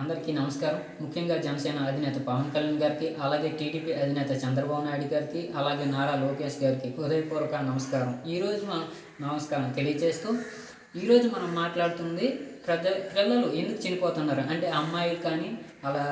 అందరికీ నమస్కారం. ముఖ్యంగా జనసేన అధినేత పవన్ కళ్యాణ్ గారికి అలాగే టీడీపీ అధినేత చంద్రబాబు నాయుడు గారికి అలాగే నారా లోకేష్ గారికి హృదయపూర్వక నమస్కారం. ఈరోజు మనం నమస్కారం తెలియజేస్తూ ఈరోజు మనం మాట్లాడుతుంది ప్రజ పిల్లలు ఎందుకు చనిపోతున్నారు? అంటే అమ్మాయిలు కానీ అలా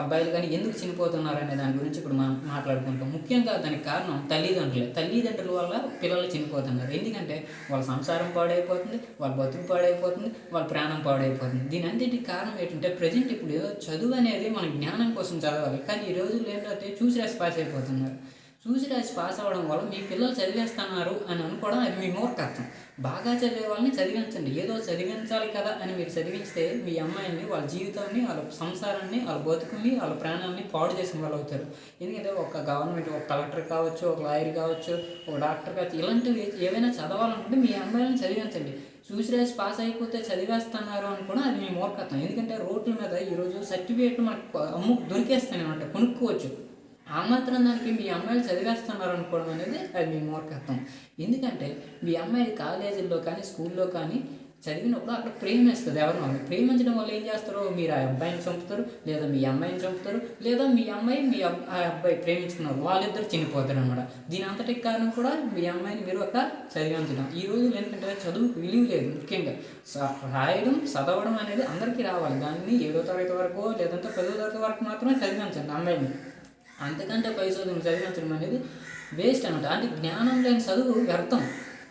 అబ్బాయిలు కానీ ఎందుకు చనిపోతున్నారు అనే దాని గురించి ఇప్పుడు మనం మాట్లాడుకుంటాం. ముఖ్యంగా దానికి కారణం తల్లిదండ్రులే. తల్లిదండ్రుల వల్ల పిల్లలు చనిపోతున్నారు. ఎందుకంటే వాళ్ళ సంసారం పాడైపోతుంది వాళ్ళ బతుకు పాడైపోతుంది వాళ్ళ ప్రాణం పాడైపోతుంది. దీని అంతటికి కారణం ఏంటంటే ప్రజెంట్ ఇప్పుడు చదువు అనేది మన జ్ఞానం కోసం చదవాలి. కానీ ఈ రోజుల్లో ఏంటంటే చూసి రాసి పాస్ అయిపోతున్నారు. చూసి రాసి పాస్ అవ్వడం వల్ల మీ పిల్లలు చదివేస్తున్నారు అని అనుకోవడం అది మీ మూర్ఖత్వం బాగా చదివే వాళ్ళని చదివించండి. ఏదో చదివించాలి కదా అని మీరు చదివించితే మీ అమ్మాయిని వాళ్ళ జీవితాన్ని వాళ్ళ సంసారాన్ని వాళ్ళ బతుకుని వాళ్ళ ప్రాణాలని పాడు చేసిన వాళ్ళు అవుతారు. ఎందుకంటే ఒక గవర్నమెంట్ ఒక కలెక్టర్ కావచ్చు ఒక లాయర్ కావచ్చు ఒక డాక్టర్ కావచ్చు ఇలాంటివి ఏవైనా చదవాలనుకుంటే మీ అమ్మాయిలను చదివించండి. చూసి రాసి పాస్ అయిపోతే చదివేస్తున్నారు అనుకోవడం అది మీ మూర్ఖత్వం ఎందుకంటే రోడ్ల మీద ఈరోజు సర్టిఫికేట్ మనకు అమ్ము దొరికేస్తాయి అనమాట కొనుక్కోవచ్చు. ఆ మాత్రం దానికి మీ అమ్మాయిలు చదివేస్తున్నారు అనుకోవడం అనేది అది మీ మూర్ఖత్వం. ఎందుకంటే మీ అమ్మాయి కాలేజీల్లో కానీ స్కూల్లో కానీ చదివినప్పుడు అక్కడ ప్రేమిస్తుంది ఎవరినో. ఒకరిని. ప్రేమించడం వల్ల ఏం చేస్తారు? మీరు ఆ అబ్బాయిని చంపుతారు లేదా మీ అమ్మాయిని చంపుతారు లేదా మీ అమ్మాయి మీ ఆ అబ్బాయి ప్రేమించుకున్నారు వాళ్ళిద్దరు చనిపోతారు అనమాట దీని అంతటికి కారణం కూడా మీ అమ్మాయిని మీరు ఒక చదివించడం. ఈ రోజులు ఏంటంటే చదువుకు విలువ లేదు ముఖ్యంగా. రాయడం చదవడం అనేది అందరికీ రావాలి. దాన్ని ఏడో తరగతి వరకు లేదంటే పదో తరగతి వరకు మాత్రమే చదివించండి అమ్మాయిని. అంతకంటే పై చదువును చదివించడం అనేది వేస్ట్ అనమాట అంటే జ్ఞానం లేని చదువు వ్యర్థం.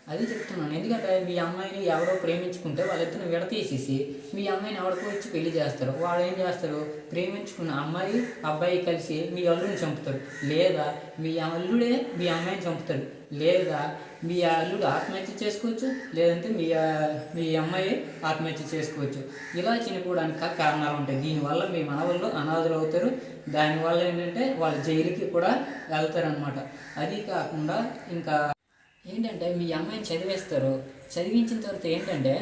అది చెప్తున్నాను. ఎందుకంటే మీ అమ్మాయిని ఎవరో ప్రేమించుకుంటే వాళ్ళిద్దరిని విడతీసేసి మీ అమ్మాయిని ఎవరికో వచ్చి పెళ్ళి చేస్తారు. వాళ్ళు ఏం చేస్తారు? ప్రేమించుకున్న అమ్మాయి అబ్బాయి కలిసి మీ అల్లుడిని చంపుతారు. లేదా మీ అల్లుడే మీ అమ్మాయిని చంపుతారు లేదా మీ అల్లుడు ఆత్మహత్య చేసుకోవచ్చు. లేదంటే మీ మీ అమ్మాయి ఆత్మహత్య చేసుకోవచ్చు. ఇలా చనిపోవడానికి కారణాలు ఉంటాయి. దీనివల్ల మీ మనవళ్ళు అనాథలు అవుతారు దానివల్ల ఏంటంటే వాళ్ళ జైలుకి కూడా వెళ్తారనమాట అది కాకుండా ఇంకా ఏంటంటే మీ అమ్మాయిని చదివేస్తారు. చదివించిన తర్వాత ఏంటంటే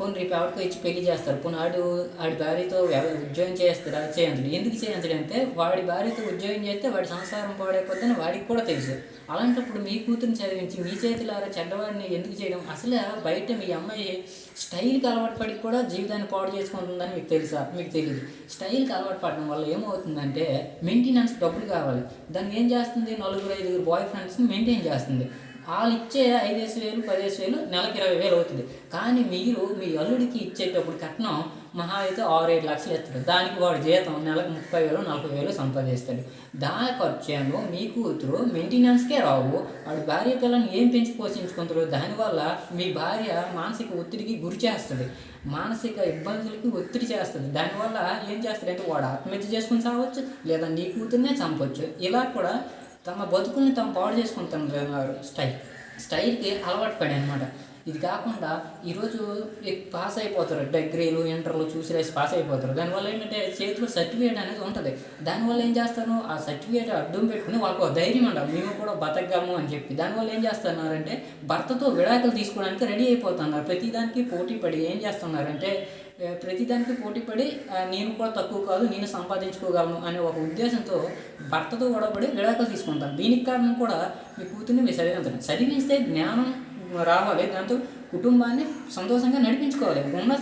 పోనీ రేపు ఎవరికో ఇచ్చి పెళ్ళి చేస్తారు. పోనీ ఆడు ఆడి భార్యతో ఎవ- ఉద్యోగం చేస్తారా. చేయండి ఎందుకు చేయించడం అంటే వాడి భార్యతో ఉద్యోగం చేస్తే వాడి సంసారం పాడైపోద్దని వాడికి కూడా తెలుసు. అలాంటప్పుడు మీ కూతురుని చదివించి మీ చేతిలారా చెడ్డవాడిని ఎందుకు చేయడం? అసలు బయట మీ అమ్మాయి స్టైల్కి అలవాటు పడి కూడా జీవితాన్ని పాడు చేసుకుంటుందని మీకు తెలుసా? మీకు తెలియదు స్టైల్కి అలవాటు పడడం వల్ల ఏమవుతుందంటే మెయింటెనెన్స్ డబ్బులు కావాలి. దాన్ని ఏం చేస్తుంది? నలుగురు ఐదుగురు బాయ్ ఫ్రెండ్స్ని మెయింటైన్ చేస్తుంది. వాళ్ళు ఇచ్చే ఐదేసి వేలు పదిహేసి వేలు నెలకి ఇరవై వేలు అవుతుంది. కానీ మీరు మీ అల్లుడికి ఇచ్చేటప్పుడు కట్నం మహా అయితే ఆరు ఏడు లక్షలు ఇస్తాడు. దానికి వాడు జీతం నెలకు ముప్పై వేలు నలభై వేలు సంపాదిస్తాడు. దాని ఖర్చేమో మీ కూతురు మెయింటెనెన్స్కే రావు. వాడు భార్య పిల్లల్ని ఏం పెంచి పోషించుకుంటారు దానివల్ల మీ భార్య మానసిక ఒత్తిడికి గురి చేస్తుంది. మానసిక ఇబ్బందులకి ఒత్తిడి చేస్తుంది. దానివల్ల ఏం చేస్తాడంటే వాడు ఆత్మహత్య చేసుకుని చావచ్చు లేదా నీ కూతురునే చంపొచ్చు. ఇలా కూడా తమ బతుకుల్ని తాము పాడు చేసుకుంటున్నారు స్టైల్ స్టైల్కి అలవాటు పడి అనమాట ఇది కాకుండా ఈరోజు పాస్ అయిపోతారు డిగ్రీలు ఇంటర్లు చూసి రాసి పాస్ అయిపోతారు. దానివల్ల ఏంటంటే చేతిలో సర్టిఫికేట్ అనేది ఉంటుంది. దానివల్ల ఏం చేస్తాను? ఆ సర్టిఫికేట్ అడ్డం పెట్టుకుని వాళ్ళకు ధైర్యం ఉండాలి. మేము కూడా బతకగలము అని చెప్పి. దానివల్ల ఏం చేస్తున్నారంటే భర్తతో విడాకులు తీసుకోవడానికి రెడీ అయిపోతున్నారు. ప్రతిదానికి పోటీ పడి ఏం చేస్తున్నారంటే ప్రతిదానికి పోటీ పడి నేను కూడా తక్కువ కాదు నేను సంపాదించుకోగలను అనే ఒక ఉద్దేశంతో భర్తతో గొడవపడి విడాకులు తీసుకుంటాను దీనికి కారణం కూడా మీ కూతుర్ని మీరు చదివించడం చదివిస్తే జ్ఞానం రావాలి. దాంతో కుటుంబాన్ని సంతోషంగా నడిపించుకోవాలి. ఉన్న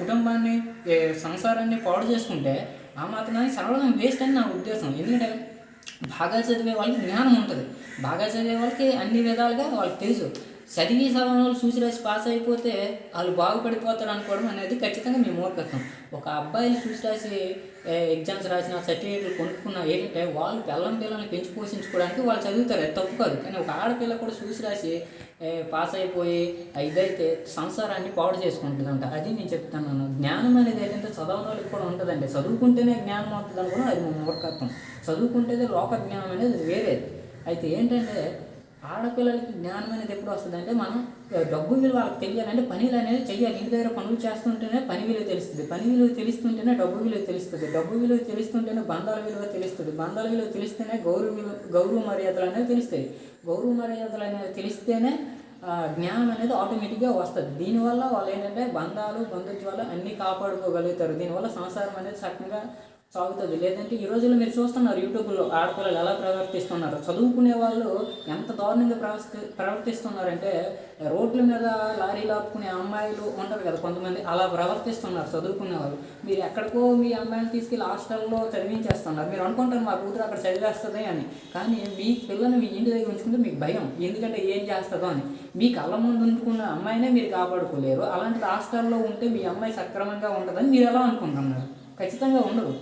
కుటుంబాన్ని సంసారాన్ని పాడు చేసుకుంటే ఆ మాత్రమే చదవడం వేస్ట్ అని నా ఉద్దేశం. ఎందుకంటే బాగా చదివే వాళ్ళకి జ్ఞానం ఉంటుంది. బాగా చదివే వాళ్ళకి అన్ని విధాలుగా వాళ్ళకి తెలుసు. చదివి చదవని వాళ్ళు చూసి రాసి పాస్ అయిపోతే వాళ్ళు బాగుపడిపోతారు అనుకోవడం అనేది ఖచ్చితంగా మేము మూర్ఖత్వం. ఒక అబ్బాయిలు చూసి రాసి ఎగ్జామ్స్ రాసిన సర్టిఫికేట్లు కొనుక్కున్న ఏంటంటే వాళ్ళు పిల్లం పిల్లల్ని పెంచి పోషించుకోవడానికి వాళ్ళు చదువుతారు. అది తప్పు కాదు. కానీ ఒక ఆడపిల్ల కూడా చూసి రాసి పాస్ అయిపోయి ఇదైతే సంసారాన్ని పాడు చేసుకుంటుందంట. అది నేను చెప్తాను జ్ఞానం అనేది ఏంటంటే చదవని వాళ్ళకి కూడా ఉంటుందండి. చదువుకుంటేనే జ్ఞానం అవుతుంది అనుకున్నా అది మూర్ఖత్వం. చదువుకుంటేనే లోక జ్ఞానం అనేది వేరేది. అయితే ఏంటంటే ఆడపిల్లలకి జ్ఞానం అనేది ఎప్పుడు వస్తుంది అంటే మనం డబ్బు విలువ వాళ్ళకి తెలియాలంటే పనులు అనేది చెయ్యాలి. ఇంటి దగ్గర పనులు చేస్తుంటేనే పని విలువ తెలుస్తుంది. పని విలువ తెలుస్తుంటేనే డబ్బు విలువ తెలుస్తుంది. డబ్బు విలువ తెలుస్తుంటేనే బంధాల విలువ తెలుస్తుంది. బంధాల విలువ తెలిస్తేనే గౌరవ విలువ గౌరవ మర్యాదలు అనేవి తెలుస్తాయి. గౌరవ మర్యాదలు అనేవి తెలిస్తేనే జ్ఞానం అనేది ఆటోమేటిక్గా వస్తుంది. దీనివల్ల వాళ్ళు ఏంటంటే బంధాలు బంధుత్వాలు అన్నీ కాపాడుకోగలుగుతారు. దీనివల్ల సంసారం అనేది చక్కగా సాగుతుంది. లేదంటే ఈ రోజుల్లో మీరు చూస్తున్నారు యూట్యూబ్లో ఆడపిల్లలు ఎలా ప్రవర్తిస్తున్నారు? చదువుకునే వాళ్ళు ఎంత దారుణంగా ప్రవర్తి ప్రవర్తిస్తున్నారంటే రోడ్ల మీద లారీలు ఆపుకునే అమ్మాయిలు ఉంటారు కదా కొంతమంది అలా ప్రవర్తిస్తున్నారు చదువుకునే వాళ్ళు. మీరు ఎక్కడికో మీ అమ్మాయిని తీసుకెళ్ళి హాస్టల్లో చదివించేస్తున్నారు. మీరు అనుకుంటారు మా కూతురు అక్కడ చదివేస్తుంది అని. కానీ మీ పిల్లని మీ ఇంటి దగ్గర ఉంచుకుంటే మీకు భయం. ఎందుకంటే ఏం చేస్తుందో అని. మీ కళ్ళ ముందు ఉంచుకున్న అమ్మాయినే మీరు కాపాడుకోలేరు. అలాంటి హాస్టల్లో ఉంటే మీ అమ్మాయి సక్రమంగా ఉంటుందని మీరు ఎలా అనుకుంటున్నారు? ఖచ్చితంగా ఉండదు.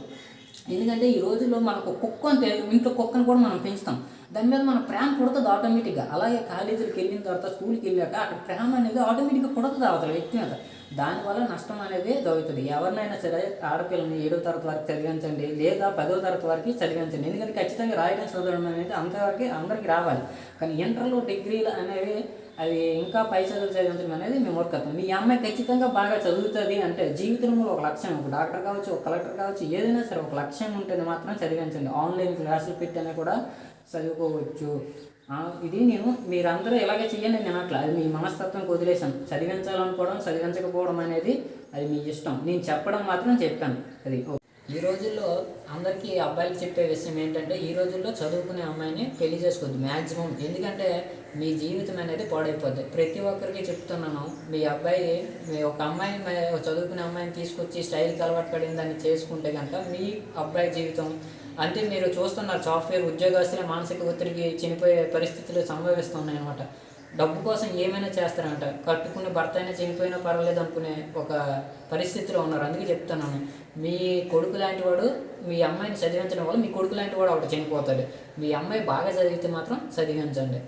ఎందుకంటే ఈ రోజుల్లో మనకు కుక్క అంటే ఇంట్లో కుక్కను కూడా మనం పెంచుతాం. దాని మీద మన ప్రేమ పుడుతుంది ఆటోమేటిక్గా అలాగే కాలేజీకి వెళ్ళిన తర్వాత స్కూల్కి వెళ్ళాక అక్కడ ప్రేమ అనేది ఆటోమేటిక్గా పుడుతుంది అవతల వ్యక్తి మీద. దానివల్ల నష్టం అనేది జరుగుతుంది. ఎవరినైనా సరే ఆడపిల్లని ఏడో తరగతి వరకు చదివించండి లేదా పదో తరగతి వరకు చదివించండి. ఎందుకంటే ఖచ్చితంగా రాయడం చదవడం అనేది అంతవరకు అందరికీ రావాలి. కానీ ఇంటర్లో డిగ్రీలు అనేవి అవి ఇంకా పై చదువులు చదివించడం అనేది మేము మూర్ఖత్వం. మీ అమ్మాయి ఖచ్చితంగా బాగా చదువుతుంది అంటే జీవితంలో ఒక లక్ష్యం. ఒక డాక్టర్ కావచ్చు ఒక కలెక్టర్ కావచ్చు ఏదైనా సరే ఒక లక్ష్యం ఉంటుంది మాత్రం చదివించండి. ఆన్లైన్ క్లాసులు పెట్టినా కూడా చదువుకోవచ్చు. ఇది నేను మీరందరూ ఇలాగే చెయ్యండి నేను అట్లా. అది మీ మనస్తత్వం వదిలేసాను చదివించాలనుకోవడం చదివించకపోవడం అనేది అది మీ ఇష్టం. నేను చెప్పడం మాత్రం చెప్తాను. అది ఈ రోజుల్లో అందరికీ అబ్బాయిలకు చెప్పే విషయం ఏంటంటే ఈ రోజుల్లో చదువుకునే అమ్మాయిని పెళ్ళి చేసుకోవద్దు మ్యాక్సిమం ఎందుకంటే మీ జీవితం అనేది పాడైపోద్ది. ప్రతి ఒక్కరికి చెప్తున్నాను మీ అబ్బాయి మీ ఒక అమ్మాయి చదువుకునే అమ్మాయిని తీసుకొచ్చి స్టైల్కి అలవాటు పడిన దాన్ని చేసుకుంటే కనుక మీ అబ్బాయి జీవితం అంటే మీరు చూస్తున్నారు సాఫ్ట్వేర్ ఉద్యోగస్తులే మానసిక ఒత్తిడికి చనిపోయే పరిస్థితులు సంభవిస్తున్నాయి అనమాట డబ్బు కోసం ఏమైనా చేస్తారంట? కట్టుకునే భర్త అయినా చనిపోయినా పర్వాలేదు అనుకునే ఒక పరిస్థితిలో ఉన్నారు. అందుకే చెప్తున్నాను. మీ కొడుకు లాంటి వాడు మీ అమ్మాయిని చదివించడం వల్ల మీ కొడుకు లాంటి వాడు ఒకటి చనిపోతాడు. మీ అమ్మాయి బాగా చదివితే మాత్రం చదివించండి.